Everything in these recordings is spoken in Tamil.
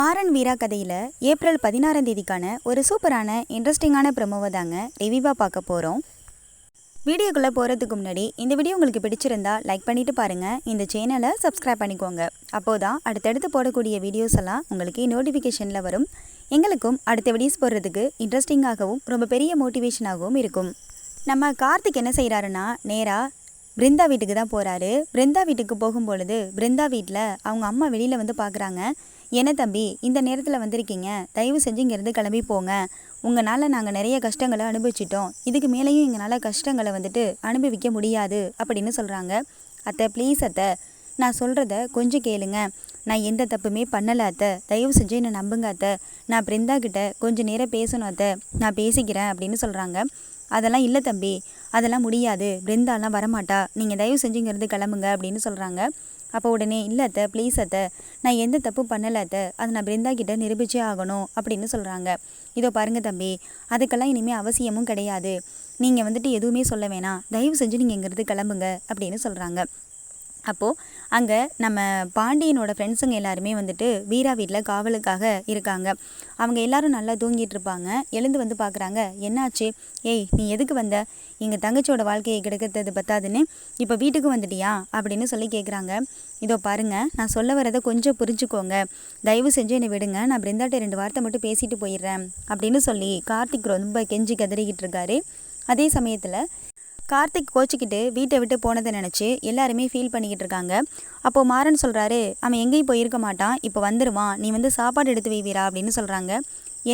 மாறன் வீரா கதையில் ஏப்ரல் பதினாறாம் தேதிக்கான ஒரு சூப்பரான இன்ட்ரெஸ்டிங்கான ப்ரமோவை தாங்க ரிவிவாக பார்க்க போகிறோம் வீடியோக்குள்ளே போகிறதுக்கு முன்னாடி இந்த வீடியோ உங்களுக்கு பிடிச்சிருந்தா லைக் பண்ணிட்டு பாருங்கள் இந்த சேனலை சப்ஸ்கிரைப் பண்ணிக்கோங்க. அப்போதான் அடுத்தடுத்து போடக்கூடிய வீடியோஸ் எல்லாம் உங்களுக்கு நோட்டிஃபிகேஷனில் வரும். எங்களுக்கும் அடுத்த வீடியோஸ் போடுறதுக்கு இன்ட்ரெஸ்டிங்காகவும் ரொம்ப பெரிய மோட்டிவேஷனாகவும் இருக்கும். நம்ம கார்த்திக் என்ன செய்கிறாருன்னா நேராக பிருந்தா வீட்டுக்கு தான் போகிறாரு பிருந்தா வீட்டுக்கு போகும்பொழுது பிருந்தா வீட்டில் அவங்க அம்மா வெளியில் வந்து பார்க்குறாங்க என்ன தம்பி இந்த நேரத்தில் வந்திருக்கீங்க? தயவு செஞ்சு இங்கேருந்து கிளம்பி போங்க. உங்களால் நாங்கள் நிறைய கஷ்டங்களை அனுபவிச்சிட்டோம். இதுக்கு மேலேயும் எங்களால் கஷ்டங்களை வந்துட்டு அனுபவிக்க முடியாது அப்படின்னு சொல்கிறாங்க அத்தை ப்ளீஸ் அத்தை. நான் சொல்கிறத கொஞ்சம் கேளுங்க. நான் எந்த தப்புமே பண்ணலை அத்தை. தயவு செஞ்சு என்னை நம்புங்க அத்தை. நான் பிருந்தா கிட்ட கொஞ்சம் நேரம் பேசணும் அத்தை. நான் பேசிக்கிறேன் அப்படின்னு சொல்கிறாங்க அதெல்லாம் இல்லை தம்பி. அதெல்லாம் முடியாது. பிருந்தாலாம் வரமாட்டா. நீங்கள் தயவு செஞ்சு இங்கேருந்து கிளம்புங்க அப்படின்னு சொல்கிறாங்க அப்போ உடனே இல்லை அத்தை ப்ளீஸ் அத்தை நான் எந்த தப்பு பண்ணலை அத்தை. அதை நான் பிருந்தா கிட்ட நிரூபிச்சே ஆகணும் அப்படின்னு சொல்கிறாங்க இதோ பாருங்கள் தம்பி அதுக்கெல்லாம் இனிமேல் அவசியமும் கிடையாது. நீங்கள் வந்துட்டு எதுவுமே சொல்ல வேணாம். தயவு செஞ்சு நீங்கள் இங்கேருந்து கிளம்புங்க அப்படின்னு சொல்கிறாங்க அப்போது அங்கே நம்ம பாண்டியனோட ஃப்ரெண்ட்ஸுங்க எல்லாருமே வந்துட்டு வீரா வீட்டில் காவலுக்காக இருக்காங்க. அவங்க எல்லாரும் நல்லா தூங்கிட்டு இருப்பாங்க. எழுந்து வந்து பார்க்குறாங்க என்னாச்சு? ஏய் நீ எதுக்கு வந்த? எங்கள் தங்கச்சியோட வாழ்க்கையை கிடைக்கிறது பத்தாதுன்னு இப்போ வீட்டுக்கு வந்துட்டியா? அப்படின்னு சொல்லி கேட்குறாங்க இதோ பாருங்கள் நான் சொல்ல வரதை கொஞ்சம் புரிஞ்சுக்கோங்க. தயவு செஞ்சு என்னை விடுங்க. நான் பிருந்தாட்ட ரெண்டு வார்த்தை மட்டும் பேசிட்டு போயிடுறேன். அப்படின்னு சொல்லி கார்த்திக் ரொம்ப கெஞ்சி கதறிக்கிட்டு இருக்காரு. அதே சமயத்தில் கார்த்திக் கோச்சிக்கிட்டு வீட்டை விட்டு போனதை நினச்சி எல்லாருமே ஃபீல் பண்ணிக்கிட்டு இருக்காங்க. அப்போது மாறன் சொல்கிறாரு அவன் எங்கேயும் போயிருக்க மாட்டான். இப்போ வந்துடுவான் நீ வந்து சாப்பாடு எடுத்து வைவீரா? அப்படின்னு சொல்கிறாங்க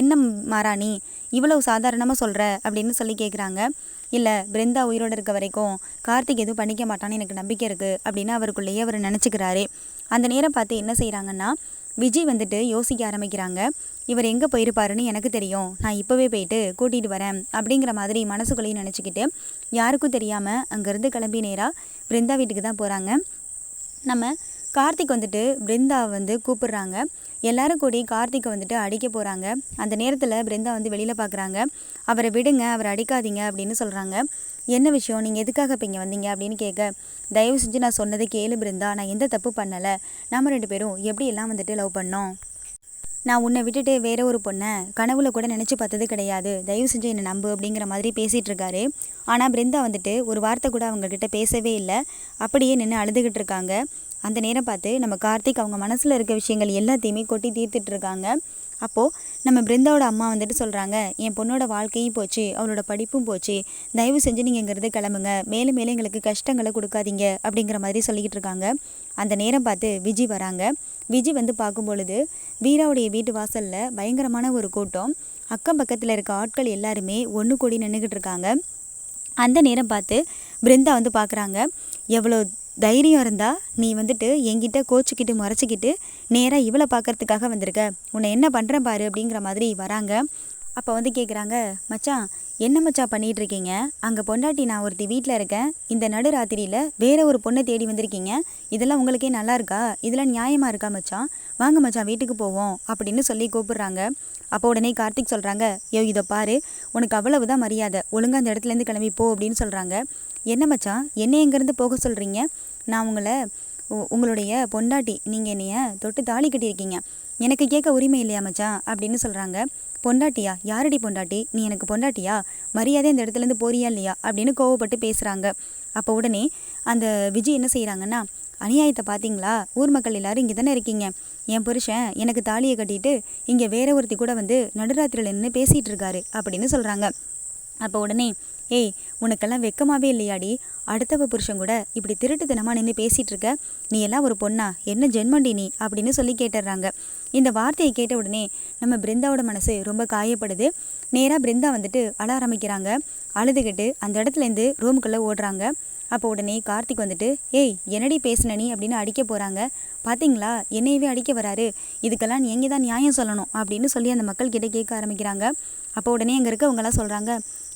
என்ன மாராணி? இவ்வளவு சாதாரணமாக சொல்கிற அப்படின்னு சொல்லி கேட்குறாங்க இல்லை பிருந்தா உயிரோடு இருக்க வரைக்கும் கார்த்திக் எதுவும் பண்ணிக்க மாட்டான்னு எனக்கு நம்பிக்கை இருக்குது அப்படின்னு அவருக்குள்ளேயே அவர் நினச்சிக்கிறாரு. அந்த நேரம் பார்த்து என்ன செய்கிறாங்கன்னா விஜய் வந்துட்டு யோசிக்க ஆரம்பிக்கிறாங்க. இவர் எங்கே போயிருப்பாருன்னு எனக்கு தெரியும். நான் இப்போவே போயிட்டு கூட்டிகிட்டு வரேன். அப்படிங்கிற மாதிரி மனசுக்குள்ளேயும் நினச்சிக்கிட்டு யாருக்கும் தெரியாமல் அங்கேருந்து கிளம்பி நேராக பிருந்தா வீட்டுக்கு தான் போகிறாங்க நம்ம கார்த்திக் வந்துட்டு பிருந்தா வந்து கூப்பிடுறாங்க. எல்லாரும் கூடி கார்த்திக்கை வந்துட்டு அடிக்க போகிறாங்க அந்த நேரத்தில் பிருந்தா வந்து வெளியில் பார்க்குறாங்க அவரை விடுங்க அவரை அடிக்காதீங்க அப்படின்னு சொல்கிறாங்க என்ன விஷயம்? நீங்கள் எதுக்காக இப்போ இங்கே வந்தீங்க அப்படின்னு கேட்க தயவு செஞ்சு நான் சொன்னதை கேளு பிருந்தா. நான் எந்த தப்பு பண்ணலை. நம்ம ரெண்டு பேரும் எப்படி எல்லாம் வந்துட்டு லவ் பண்ணோம்? நான் உன்னை விட்டுட்டு வேற ஒரு பொண்ணை கனவுல கூட நினச்சி பார்த்தது கிடையாது. தயவு செஞ்சு என்னை நம்பு அப்படிங்கிற மாதிரி பேசிகிட்டு இருக்காரு. ஆனால் பிருந்தா வந்துட்டு ஒரு வார்த்தை கூட அவங்கக்கிட்ட பேசவே இல்லை. அப்படியே நின்று அழுதுகிட்டு இருக்காங்க. அந்த நேரம் பார்த்து நம்ம கார்த்திக் அவங்க மனசில் இருக்க விஷயங்கள் எல்லாத்தையுமே கொட்டி தீர்த்துட்டு இருக்காங்க. அப்போது நம்ம பிருந்தாவோட அம்மா வந்துட்டு சொல்கிறாங்க என் பொண்ணோட வாழ்க்கையும் போச்சு அவளோட படிப்பும் போச்சு. தயவு செஞ்சு நீங்கள் இங்கிறது கிளம்புங்க. மேலும் மேலும் எங்களுக்கு கஷ்டங்களை கொடுக்காதீங்க. அப்படிங்கிற மாதிரி சொல்லிக்கிட்டு இருக்காங்க. அந்த நேரம் பார்த்து விஜி வராங்க. விஜி வந்து பார்க்கும் பொழுது வீராவுடைய வீட்டு வாசலில் பயங்கரமான ஒரு கூட்டம். அக்கம் பக்கத்தில் இருக்க ஆட்கள் எல்லாருமே ஒன்று கூடி நின்றுக்கிட்டு இருக்காங்க. அந்த நேரம் பார்த்து பிருந்தா வந்து பார்க்குறாங்க எவ்வளோ தைரியம் இருந்தால் நீ வந்துட்டு என்கிட்ட கோச்சிக்கிட்டு முறைச்சிக்கிட்டு நேராக இவளை பார்க்கறதுக்காக வந்திருக்க. உன்னை என்ன பண்ணுறேன் பாரு அப்படிங்கிற மாதிரி வராங்க. அப்போ வந்து கேட்குறாங்க மச்சான் என்ன மச்சான் பண்ணிகிட்டு இருக்கீங்க அங்கே பொண்டாட்டி நான் ஒருத்தி வீட்டில் இருக்கேன். இந்த நடு ராத்திரியில் வேற ஒரு பொண்ணை தேடி வந்திருக்கீங்க. இதெல்லாம் உங்களுக்கே நல்லா இருக்கா? இதெல்லாம் நியாயமாக இருக்கா மச்சான்? வாங்க மச்சான் வீட்டுக்கு போவோம் அப்படின்னு சொல்லி கூப்பிடுறாங்க. அப்போ உடனே கார்த்திக் சொல்கிறாங்க யோ இதை பாரு உனக்கு அவ்வளவு தான் மரியாதை. ஒழுங்காக அந்த இடத்துலேருந்து கிளம்பி போ அப்படின்னு சொல்கிறாங்க என்ன மச்சான்? என்ன எங்கேருந்து போக சொல்கிறீங்க நான் உங்களை உங்களுடைய பொண்டாட்டி. நீங்கள் என்னைய தொட்டு தாலி கட்டியிருக்கீங்க. எனக்கு கேட்க உரிமை இல்லையா மச்சான்? அப்படின்னு சொல்கிறாங்க பொண்டாட்டியா? யாரடி பொண்டாட்டி? நீ எனக்கு பொண்டாட்டியா? மரியாதை இந்த இடத்துலேருந்து போறியா இல்லையா? அப்படின்னு கோவப்பட்டு பேசுகிறாங்க அப்போ உடனே அந்த விஜய் என்ன செய்கிறாங்கன்னா அநியாயத்தை பார்த்தீங்களா ஊர் மக்கள் எல்லாரும் இங்கே தானே இருக்கீங்க. என் புருஷன் எனக்கு தாலியை கட்டிட்டு இங்கே வேற ஒருத்தி கூட வந்து நடுராத்திரியில் நின்று பேசிகிட்டு இருக்காரு அப்படின்னு சொல்கிறாங்க அப்போ உடனே ஏய் உனக்கெல்லாம் வெக்கமாகவே இல்லையாடி? அடுத்தவ புருஷன் கூட இப்படி திருட்டுத்தனமாக நின்று பேசிகிட்டு இருக்க. நீ எல்லாம் ஒரு பொண்ணா? என்ன ஜென்மண்டி நீ? அப்படின்னு சொல்லி கேட்டுடுறாங்க இந்த வார்த்தையை கேட்ட உடனே நம்ம பிருந்தாவோட மனசு ரொம்ப காயப்படுது. நேராக பிருந்தா வந்துட்டு அழ ஆரம்பிக்கிறாங்க. அழுதுகிட்டு அந்த இடத்துலேருந்து ரூமுக்குள்ளே ஓடுறாங்க. அப்போ உடனே கார்த்திக் வந்துட்டு ஏய் என்னடி பேசுன நீ? அப்படின்னு அடிக்க போகிறாங்க பார்த்தீங்களா என்னையவே அடிக்க வராரு. இதுக்கெல்லாம் எங்கே தான் நியாயம் சொல்லணும்? அப்படின்னு சொல்லி அந்த மக்கள் கிட்டே கேட்க ஆரம்பிக்கிறாங்க. அப்போ உடனே அங்கே இருக்கவங்கெல்லாம் சொல்கிறாங்க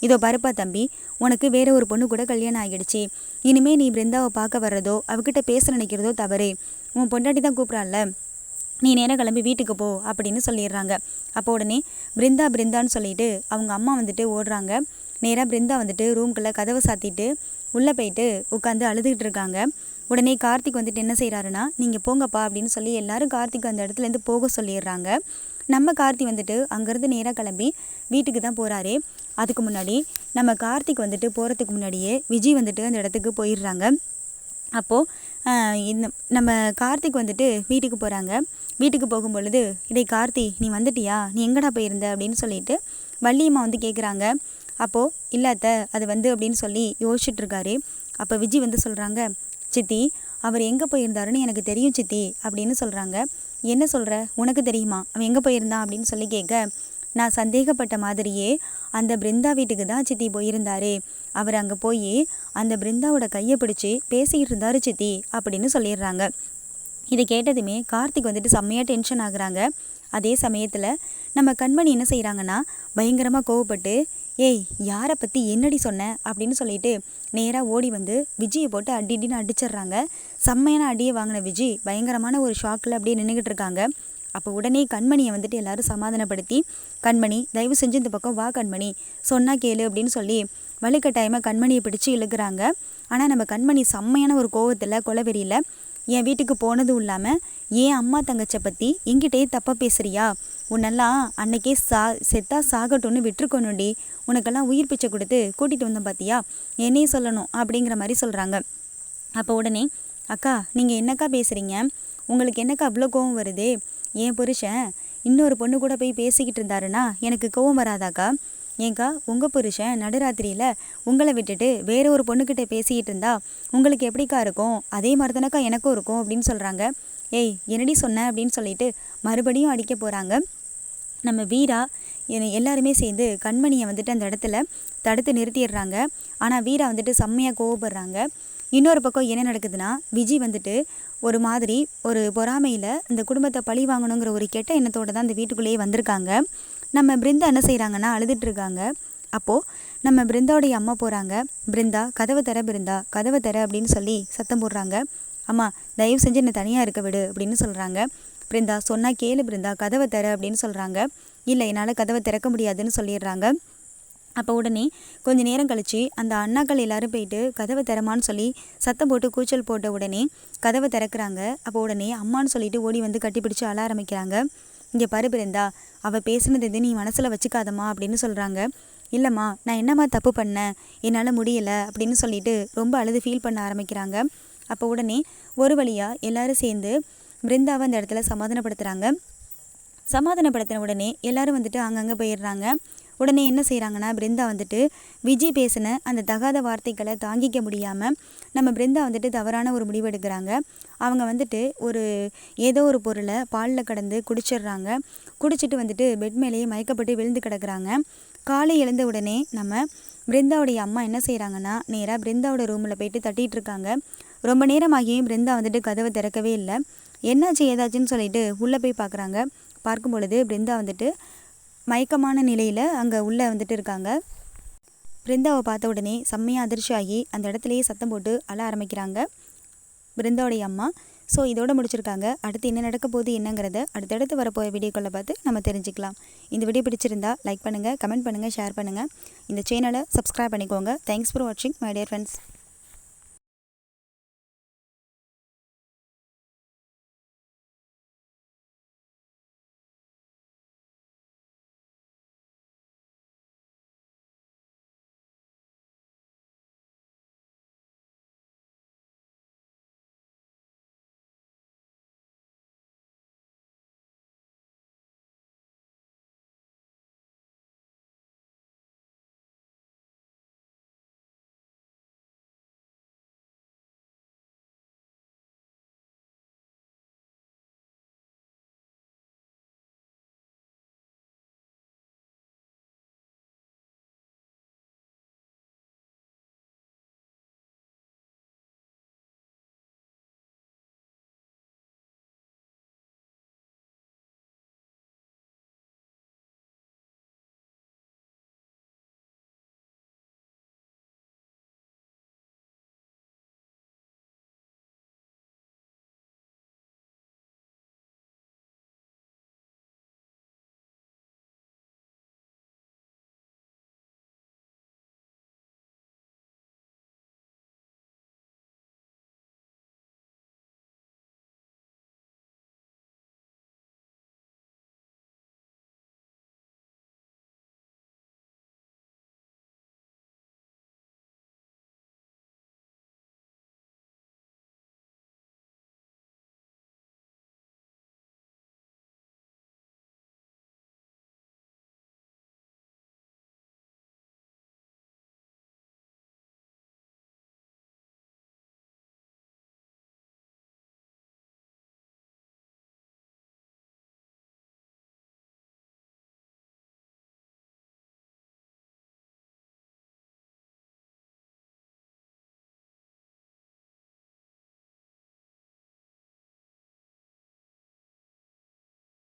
இதோ பருப்பா தம்பி உனக்கு வேற ஒரு பொண்ணு கூட கல்யாணம் ஆகிடுச்சு. இனிமே நீ பிருந்தாவை பார்க்க வர்றதோ அவகிட்ட பேச நினைக்கிறதோ தவறு. உன் பொண்டாட்டி தான் கூப்பிட்றான்ல நீ நேராக கிளம்பி வீட்டுக்கு போ அப்படின்னு சொல்லிடுறாங்க. அப்போ உடனே பிருந்தா பிருந்தான்னு சொல்லிட்டு அவங்க அம்மா வந்துட்டு ஓடுறாங்க. நேராக பிருந்தா வந்துட்டு ரூம்குள்ளே கதவை சாத்திட்டு உள்ளே போயிட்டு உட்காந்து அழுதுகிட்டு இருக்காங்க. உடனே கார்த்திக் வந்துட்டு என்ன செய்கிறாருன்னா நீங்கள் போங்கப்பா அப்படின்னு சொல்லி எல்லாரும் கார்த்திக் அந்த இடத்துலேருந்து போக சொல்லிடுறாங்க. நம்ம கார்த்தி வந்துட்டு அங்கேருந்து நேராக கிளம்பி வீட்டுக்கு தான் போகிறாரு அதுக்கு முன்னாடி நம்ம கார்த்திக் வந்துட்டு போகிறதுக்கு முன்னாடியே விஜய் வந்துட்டு அந்த இடத்துக்கு போயிடுறாங்க. அப்போது இந்த நம்ம கார்த்திக் வந்துட்டு வீட்டுக்கு போகிறாங்க வீட்டுக்கு போகும் பொழுது இடை கார்த்தி நீ வந்துட்டியா? நீ எங்கடா போயிருந்த? அப்படின்னு சொல்லிட்டு வள்ளியம்மா வந்து கேட்குறாங்க அப்போது இல்லாத்த அது வந்து அப்படின்னு சொல்லி யோசிச்சுட்ருக்காரு. அப்போ விஜி வந்து சொல்கிறாங்க சித்தி அவர் எங்கே போயிருந்தாருன்னு எனக்கு தெரியும் சித்தி அப்படின்னு சொல்கிறாங்க என்ன சொல்கிற உனக்கு தெரியுமா? அவன் எங்கே போயிருந்தான் அப்படின்னு சொல்லி கேட்க நான் சந்தேகப்பட்ட மாதிரியே அந்த பிருந்தா வீட்டுக்கு தான் சித்தி போயிருந்தாரு. அவர் அங்கே போய் அந்த பிருந்தாவோட கையை பிடிச்சி பேசிக்கிட்டு இருந்தாரு சித்தி அப்படின்னு சொல்லிடுறாங்க. இதை கேட்டதுமே கார்த்திக் வந்துட்டு செம்மையாக டென்ஷன் ஆகுறாங்க. அதே சமயத்தில் நம்ம கண்மணி என்ன செய்கிறாங்கன்னா பயங்கரமாக கோவப்பட்டு ஏய் யாரை பற்றி என்னடி சொன்ன? அப்படின்னு சொல்லிட்டு நேராக ஓடி வந்து விஜயை போட்டு அடி அடின்னு அடிச்சிடுறாங்க. செம்மையான அடியை வாங்கின விஜய் பயங்கரமான ஒரு ஷாக்கில் அப்படியே நின்றுக்கிட்டு இருக்காங்க. அப்போ உடனே கண்மணியை வந்துட்டு எல்லாரும் சமாதானப்படுத்தி கண்மணி தயவு செஞ்சு இந்த பக்கம் வா கண்மணி சொன்னா கேளு அப்படின்னு சொல்லி வலுக்கட்டாயமாக கண்மணியை பிடிச்சி இழுக்கிறாங்க. ஆனால் நம்ம கண்மணி செம்மையான ஒரு கோவத்தில் கொலவெறியில் என் வீட்டுக்கு போனதும் இல்லாமல் ஏன் அம்மா தங்கச்சை பற்றி என்கிட்டயே தப்பாக பேசுகிறியா உன்னெல்லாம் அன்னைக்கே சா செத்தா சாகட்டும்னு விட்டுருக்கணும்டி. உனக்கெல்லாம் உயிர் பிச்சை கொடுத்து கூட்டிகிட்டு வந்தேன் பார்த்தியா என்னையும் சொல்லணும் அப்படிங்கிற மாதிரி சொல்கிறாங்க அப்போ உடனே அக்கா நீங்கள் என்னக்கா பேசுகிறீங்க உங்களுக்கு என்னக்கா அவ்வளோ கோவம் வருது? என் புருஷன் இன்னொரு பொண்ணு கூட போய் பேசிக்கிட்டு இருந்தாருன்னா எனக்கு கோவம் வராதாக்கா? ஏங்கா உங்கள் புருஷன் நடுராத்திரியில் உங்களை விட்டுட்டு வேற ஒரு பொண்ணுக்கிட்ட பேசிக்கிட்டு இருந்தா உங்களுக்கு எப்படிக்கா இருக்கும்? அதே மாதிரி தானக்கா எனக்கும் இருக்கும் அப்படின்னு சொல்கிறாங்க ஏய் என்னடி சொன்னேன் அப்படின்னு சொல்லிட்டு மறுபடியும் அடிக்க போகிறாங்க நம்ம வீரா எல்லாருமே சேர்ந்து கண்மணியை வந்துட்டு அந்த இடத்துல தடுத்து நிறுத்திடுறாங்க. ஆனால் வீரா வந்துட்டு செம்மையாக கோவப்படுறாங்க. இன்னொரு பக்கம் என்ன நடக்குதுன்னா விஜய் வந்துட்டு ஒரு மாதிரி ஒரு பொறாமையில் இந்த குடும்பத்தை பழி வாங்கணுங்கிற ஒரு கெட்ட எண்ணத்தோடு தான் அந்த வீட்டுக்குள்ளேயே வந்திருக்காங்க. நம்ம பிருந்தா என்ன செய்கிறாங்கன்னா அழுதுட்ருக்காங்க அப்போது நம்ம பிருந்தாவுடைய அம்மா போகிறாங்க பிருந்தா கதவை தர பிருந்தா கதவை தர அப்படின்னு சொல்லி சத்தம் போடுறாங்க. அம்மா தயவு செஞ்சு என்னை தனியாக இருக்க விடு அப்படின்னு சொல்கிறாங்க பிருந்தா சொன்னால் கேளு பிருந்தா கதவை தர அப்படின்னு சொல்கிறாங்க இல்லை என்னால் கதவை திறக்க முடியாதுன்னு சொல்லிடுறாங்க. அப்போ உடனே கொஞ்சம் நேரம் கழித்து அந்த அண்ணாக்கள் எல்லோரும் போயிட்டு கதவை திறமான்னு சொல்லி சத்தம் போட்டு கூச்சல் போட்ட உடனே கதவை திறக்கிறாங்க. அப்போ உடனே அம்மான்னு சொல்லிட்டு ஓடி வந்து கட்டிப்பிடிச்சு அழ ஆரம்பிக்கிறாங்க. இங்கே பரு பிருந்தா அவள் பேசுனது எது நீ மனசில் வச்சுக்காதம்மா அப்படின்னு சொல்கிறாங்க இல்லைம்மா நான் என்னம்மா தப்பு பண்ணேன்? என்னால் முடியலை அப்படின்னு சொல்லிட்டு ரொம்ப அழுது ஃபீல் பண்ண ஆரம்பிக்கிறாங்க. அப்போ உடனே ஒரு வழியாக எல்லோரும் சேர்ந்து பிருந்தாவை அந்த இடத்துல சமாதானப்படுத்துகிறாங்க சமாதானப்படுத்தின உடனே எல்லாரும் வந்துட்டு அங்கங்கே போயிடுறாங்க. உடனே என்ன செய்கிறாங்கன்னா பிருந்தா வந்துட்டு விஜய் பேசின அந்த தகாத வார்த்தைகளை தாங்கிக்க முடியாமல் நம்ம பிருந்தா வந்துட்டு தவறான ஒரு முடிவு எடுக்கிறாங்க. அவங்க வந்துட்டு ஒரு ஏதோ ஒரு பொருளை பாலில் கடந்து குடிச்சிடுறாங்க. குடிச்சிட்டு வந்துட்டு பெட் மேலேயே மயக்கப்பட்டு விழுந்து கிடக்குறாங்க. காலை எழுந்த உடனே நம்ம பிருந்தாவுடைய அம்மா என்ன செய்கிறாங்கன்னா நேராக பிருந்தாவோட ரூமில் போயிட்டு தட்டிகிட்டு இருக்காங்க. ரொம்ப நேரமாகியும் பிருந்தா வந்துட்டு கதவை திறக்கவே இல்லை. என்னாச்சு ஏதாச்சுன்னு சொல்லிட்டு உள்ளே போய் பார்க்குறாங்க பார்க்கும் பொழுது பிருந்தா வந்துட்டு மயக்கமான நிலையில் அங்கே உள்ளே வந்துட்டு இருக்காங்க. பிருந்தாவை பார்த்த உடனே செம்மையாக அதிர்ச்சி ஆகி அந்த இடத்துலையே சத்தம் போட்டு அழ ஆரம்பிக்கிறாங்க. பிருந்தாவுடைய அம்மா ஸோ இதோடு முடிச்சிருக்காங்க. அடுத்து என்ன நடக்க போகுது என்னங்கிறத அடுத்தடுத்து வரப்போகிற வீடியோக்களை பார்த்து நம்ம தெரிஞ்சுக்கலாம். இந்த வீடியோ பிடிச்சிருந்தா லைக் பண்ணுங்கள் கமெண்ட் பண்ணுங்கள் ஷேர் பண்ணுங்கள் இந்த சேனலை சப்ஸ்கிரைப் பண்ணிக்கோங்க. தேங்க்ஸ் ஃபார் வாட்சிங் மை டியர் ஃப்ரெண்ட்ஸ்